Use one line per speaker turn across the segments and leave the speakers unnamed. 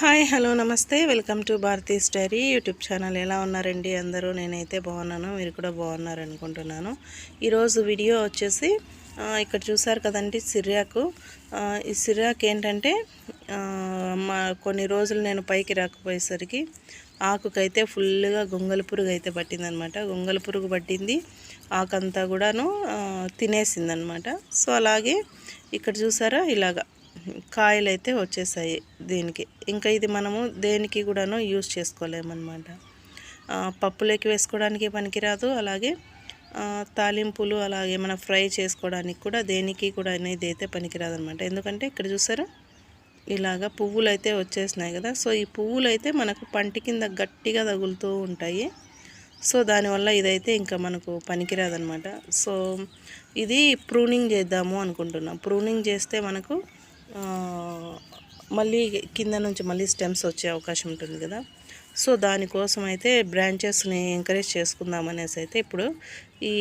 Hi hello namaste. Welcome to Bharati diary YouTube channel. ఎలా ఉన్నారండి అందరూ? నేనైతే బాగున్నాను. మీరు కూడా బాగున్నారు అనుకుంటున్నాను ఈరోజు వీడియో వచ్చేసి ఇక్కడ చూసారు కదండి సిర్యాకు. ఈ సిర్యాకు ఏంటంటే మా కొన్ని రోజులు నేను పైకి రాకపోయేసరికి ఆకుకైతే ఫుల్గా గొంగల పురుగు అయితే పట్టిందనమాట. గొంగల పురుగు పట్టింది. ఆకంతా కూడాను తినేసిందనమాట. సో అలాగే ఇక్కడ చూసారా? ఇలాగా. కాయలు అయితే వచ్చేసాయి దీనికి. ఇంకా ఇది మనము దేనికి కూడాను యూజ్ చేసుకోలేమన్నమాట. పప్పులోకి వేసుకోవడానికి పనికిరాదు. అలాగే తాలింపులు అలాగే మన ఫ్రై చేసుకోవడానికి కూడా దేనికి కూడా అనేది అయితే పనికిరాదు అనమాట ఎందుకంటే ఇక్కడ చూసారా? ఇలాగా పువ్వులు అయితే వచ్చేసినాయి కదా. సో ఈ పువ్వులు అయితే మనకు పంటి కింద గట్టిగా తగులుతూ ఉంటాయి. సో దానివల్ల ఇదైతే ఇంకా మనకు పనికిరాదనమాట సో ఇది ప్రూనింగ్ చేద్దాము అనుకుంటున్నాం. ప్రూనింగ్ చేస్తే మనకు మళ్ళీ కింద నుంచి మళ్ళీ స్టెమ్స్ వచ్చే అవకాశం ఉంటుంది కదా. సో దానికోసం అయితే బ్రాంచెస్ని ఎంకరేజ్ చేసుకుందాం అనేసి అయితే ఇప్పుడు ఈ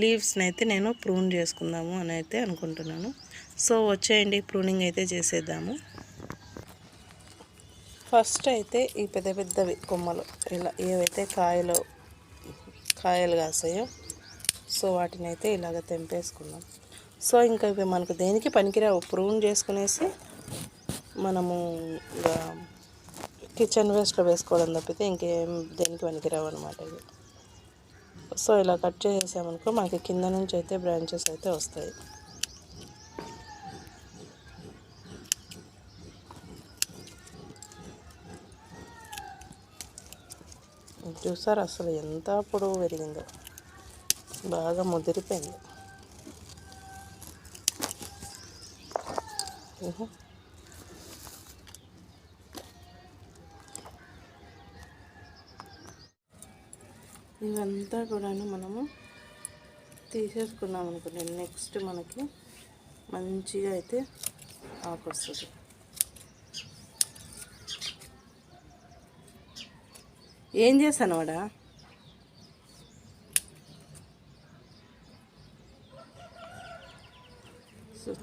లీవ్స్ని అయితే నేను ప్రూన్ చేసుకుందాము అని అయితే అనుకుంటున్నాను. సో వచ్చేయండి ప్రూనింగ్ అయితే చేసేద్దాము. ఫస్ట్ అయితే ఈ పెద్ద పెద్దవి కొమ్మలు ఇలా ఏవైతే కాయలు కాయలు కాసాయో సో వాటిని అయితే ఇలాగ తెంపేసుకుందాం. సో ఇంకా ఇవి మనకు దేనికి పనికిరావు. ప్రూన్ చేసుకునేసి మనము ఇంకా కిచెన్ వేస్ట్లో వేసుకోవడం తప్పితే ఇంకేం దేనికి పనికిరావు అనమాట ఇవి సో ఇలా కట్ చేసేసామనుకో మనకి కింద నుంచి అయితే బ్రాంచెస్ అయితే వస్తాయి. చూసారు అసలు ఎంత పొడవు పెరిగిందో. బాగా ముదిరిపోయింది. ఓహో. ఇవంతా కూడాను మనము తీసేసుకున్నాం అనుకోండి నెక్స్ట్ మనకి మంచిగా అయితే ఆకు వస్తుంది ఏం చేస్తాను వాడా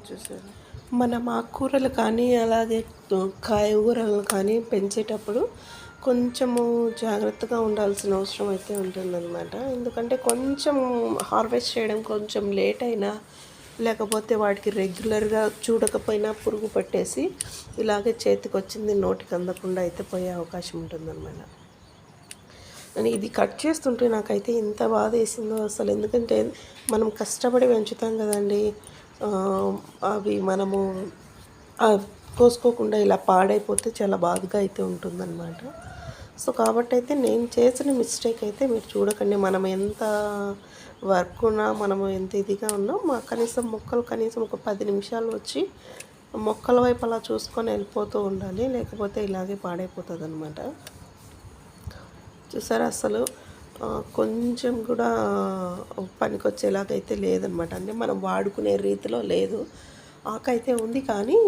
చూసారు
మనం ఆకుకూరలు కానీ అలాగే కాయగూరలు కానీ పెంచేటప్పుడు కొంచెము జాగ్రత్తగా ఉండాల్సిన అవసరం అయితే ఉంటుందన్నమాట. ఎందుకంటే కొంచెం హార్వెస్ట్ చేయడం కొంచెం లేట్ అయినా లేకపోతే వాటికి రెగ్యులర్గా చూడకపోయినా పురుగు పట్టేసి ఇలాగే చేతికి వచ్చింది నోటికి అందకుండా అయితే పోయే అవకాశం ఉంటుందన్నమాట. అని ఇది కట్ చేస్తుంటే నాకైతే ఎంత బాధ వేసిందో అసలు. ఎందుకంటే మనం కష్టపడి పెంచుతాం కదండి. అవి మనము కోసుకోకుండా ఇలా పాడైపోతే చాలా బాధగా అయితే ఉంటుందన్నమాట. సో కాబట్టి అయితే నేను చేసిన మిస్టేక్ అయితే మీరు చూడకండి. మనం ఎంత వర్క్ ఉన్నా మనము ఎంత ఇదిగా ఉన్నా మా కనీసం మొక్కలు కనీసం ఒక పది నిమిషాలు వచ్చి మొక్కల వైపు అలా చూసుకొని వెళ్ళిపోతూ ఉండాలి. లేకపోతే ఇలాగే పాడైపోతుంది అనమాట చూసారా అసలు? కొంచెం కూడా పనికొచ్చేలాగైతే లేదనమాట. అంటే మనం వాడుకునే రీతిలో లేదు. ఆకైతే ఉంది కానీ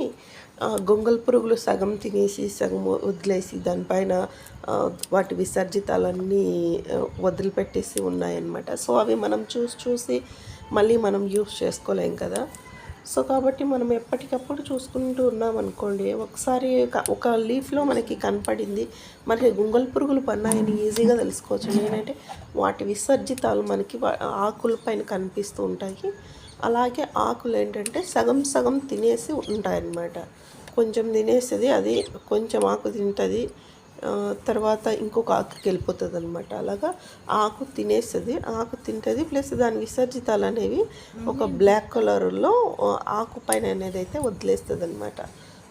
గొంగల్ పురుగులు సగం తినేసి సగం వదిలేసి దానిపైన వాటి విసర్జితాలన్నీ వదిలిపెట్టేసి ఉన్నాయన్నమాట. సో అవి మనం చూసి చూసి మళ్ళీ మనం యూస్ చేసుకోలేం కదా. సో కాబట్టి మనం ఎప్పటికప్పుడు చూసుకుంటూ ఉన్నాం అనుకోండి ఒకసారి ఒక లీఫ్లో మనకి కనపడింది మరి గుంగల పురుగులు పన్నాయని ఈజీగా తెలుసుకోవచ్చు. ఏంటంటే వాటి విసర్జితాలు మనకి ఆకుల పైన కనిపిస్తూ ఉంటాయి. అలాగే ఆకులు ఏంటంటే సగం సగం తినేసి ఉంటాయన్నమాట. కొంచెం తినేసేది అది కొంచెం ఆకు తింటుంది తర్వాత ఇంకొక ఆకుకి వెళ్ళిపోతుంది అనమాట అలాగా ఆకు తినేస్తుంది. ఆకు తింటుంది. ప్లస్ దాని విసర్జితాలు అనేవి ఒక బ్లాక్ కలర్లో ఆకు పైన అనేది అయితే వదిలేస్తుంది అనమాట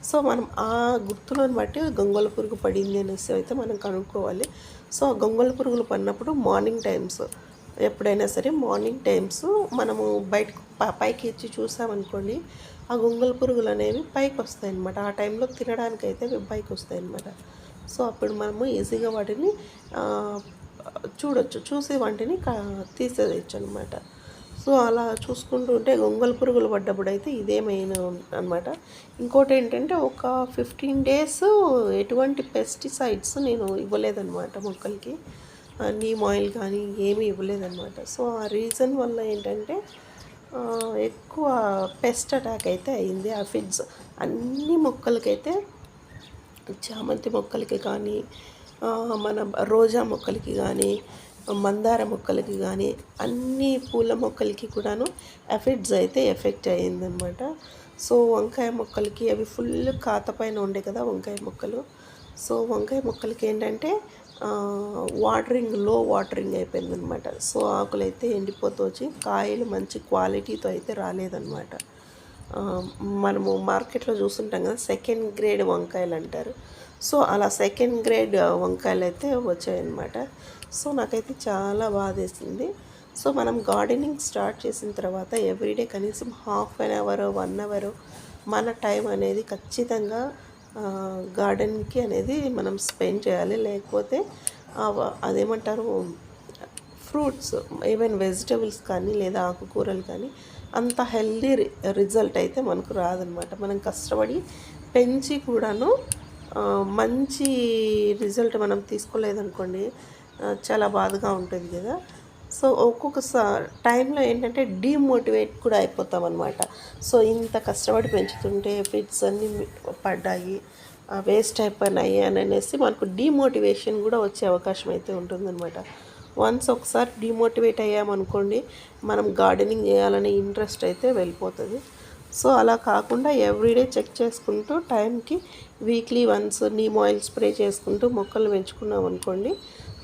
సో మనం ఆ గుర్తులను బట్టి గొంగళ పురుగు పడింది అనేసి అయితే మనం కనుక్కోవాలి. సో ఆ గొంగళ పురుగులు పడినప్పుడు మార్నింగ్ టైమ్స్ ఎప్పుడైనా సరే మార్నింగ్ టైమ్స్ మనము బయటకు పైకి ఇచ్చి చూసామనుకోండి ఆ గొంగళ పురుగులు అనేవి పైకి వస్తాయి అన్నమాట ఆ టైంలో తినడానికి అయితే పైకి వస్తాయి అన్నమాట సో అప్పుడు మనము ఈజీగా వాటిని చూడొచ్చు. చూసి వాటిని తీసేయచ్చు అనమాట సో అలా చూసుకుంటూ ఉంటే గొంగల్ పురుగులు పడ్డప్పుడు అయితే ఇదే మెయిన్ అనమాట ఇంకోటి ఏంటంటే ఒక ఫిఫ్టీన్ డేస్ ఎటువంటి పెస్టిసైడ్స్ నేను ఇవ్వలేదన్నమాట మొక్కలకి. నీమ్ ఆయిల్ కానీ ఏమీ ఇవ్వలేదన్నమాట. సో ఆ రీజన్ వల్ల ఏంటంటే ఎక్కువ పెస్ట్ అటాక్ అయితే అయింది. ఆ ఫిడ్స్ అన్ని మొక్కలకైతే చామంతి మొక్కలకి కానీ మన రోజా మొక్కలకి కానీ మందార మొక్కలకి కానీ అన్ని పూల మొక్కలకి కూడాను ఎఫెక్ట్స్ అయితే ఎఫెక్ట్ అయ్యిందనమాట సో వంకాయ మొక్కలకి అవి ఫుల్ కాత పైన ఉండే కదా వంకాయ మొక్కలు. సో వంకాయ మొక్కలకి ఏంటంటే వాటరింగ్లో వాటరింగ్ అయిపోయిందనమాట సో ఆకులు అయితే ఎండిపోతూ వచ్చి కాయలు మంచి క్వాలిటీతో అయితే రాలేదన్నమాట. మనము మార్కెట్లో చూస్తుంటాం కదా సెకండ్ గ్రేడ్ వంకాయలు అంటారు. సో అలా సెకండ్ గ్రేడ్ వంకాయలు అయితే వచ్చాయన్నమాట. సో నాకైతే చాలా బాధేసింది సో మనం గార్డెనింగ్ స్టార్ట్ చేసిన తర్వాత ఎవ్రీడే కనీసం half an hour one hour మన టైం అనేది ఖచ్చితంగా గార్డెన్కి అనేది మనం స్పెండ్ చేయాలి. లేకపోతే అదేమంటారు ఫ్రూట్స్ ఈవెన్ వెజిటబుల్స్ కానీ లేదా ఆకుకూరలు కానీ అంత హెల్దీ రిజల్ట్ అయితే మనకు రాదనమాట. మనం కష్టపడి పెంచి కూడాను మంచి రిజల్ట్ మనం తీసుకోలేదనుకోండి చాలా బాధగా ఉంటుంది కదా. సో ఒక్కొక్కసారి టైంలో ఏంటంటే డీమోటివేట్ కూడా అయిపోతాం అనమాట సో ఇంత కష్టపడి పెంచుతుంటే ఫిట్స్ అన్నీ పడ్డాయి వేస్ట్ అయిపోయినాయి అని అనేసి మనకు డీమోటివేషన్ కూడా వచ్చే అవకాశం అయితే ఉంటుందన్నమాట వన్స్ ఒకసారి డిమోటివేట్ అయ్యామనుకోండి మనం గార్డెనింగ్ చేయాలనే ఇంట్రెస్ట్ అయితే వెళ్ళిపోతుంది. సో అలా కాకుండా ఎవ్రీడే చెక్ చేసుకుంటూ టైంకి weekly once neem oil spray చేసుకుంటూ మొక్కలు పెంచుకున్నాం అనుకోండి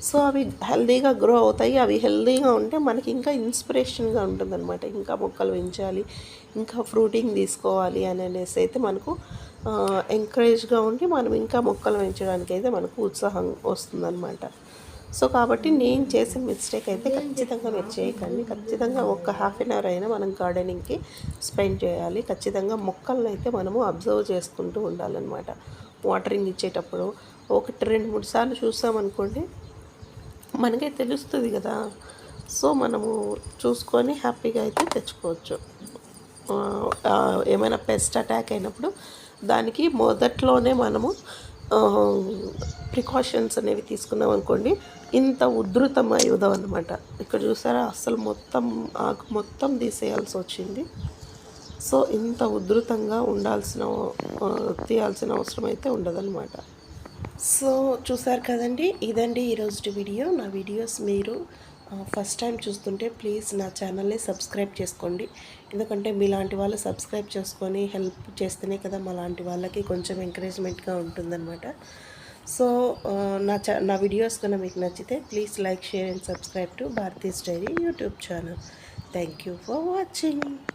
సో అవి హెల్దీగా గ్రో అవుతాయి. అవి హెల్దీగా ఉంటే మనకి ఇంకా ఇన్స్పిరేషన్గా ఉంటుందన్నమాట. ఇంకా మొక్కలు పెంచాలి ఇంకా ఫ్రూటింగ్ తీసుకోవాలి అని అనేసి అయితే మనకు ఎంకరేజ్గా ఉండి మనం ఇంకా మొక్కలు పెంచడానికి అయితే మనకు ఉత్సాహం వస్తుందన్నమాట. సో కాబట్టి నేను చేసిన మిస్టేక్ అయితే ఖచ్చితంగా మీరు చేయకండి. ఖచ్చితంగా ఒక హాఫ్ అన్ అవర్ అయినా మనం గార్డెనింగ్కి స్పెండ్ చేయాలి. ఖచ్చితంగా మొక్కలను అయితే మనము అబ్జర్వ్ చేసుకుంటూ ఉండాలన్నమాట. వాటరింగ్ ఇచ్చేటప్పుడు ఒకటి రెండు మూడు సార్లు చూసామనుకోండి మనకే తెలుస్తుంది కదా. సో మనము చూసుకొని హ్యాపీగా అయితే తెచ్చుకోవచ్చు. ఏమైనా పెస్ట్ అటాక్ అయినప్పుడు దానికి మొదట్లోనే మనము ప్రికాషన్స్ అనేవి తీసుకున్నాం అనుకోండి. ఇంత ఉధృతం అయ్యుదాం అనమాట ఇక్కడ చూసారా? అసలు మొత్తం ఆకు మొత్తం తీసేయాల్సి వచ్చింది. సో ఇంత ఉధృతంగా ఉండాల్సిన తీయాల్సిన అవసరం అయితే ఉండదన్నమాట. సో చూసారు కదండి? ఇదండి ఈరోజు వీడియో. నా వీడియోస్ మీరు ఫస్ట్ టైం చూస్తుంటే ప్లీజ్ నా ఛానల్ని సబ్స్క్రైబ్ చేసుకోండి. ఎందుకంటే మీలాంటి వాళ్ళు సబ్స్క్రైబ్ చేసుకొని హెల్ప్ చేస్తేనే కదా మా లాంటి వాళ్ళకి కొంచెం ఎంకరేజ్మెంట్గా ఉంటుందన్నమాట. సో నా చా నా వీడియోస్ కన్నా మీకు నచ్చితే please like share and subscribe to Bharati's diary YouTube channel thank you for watching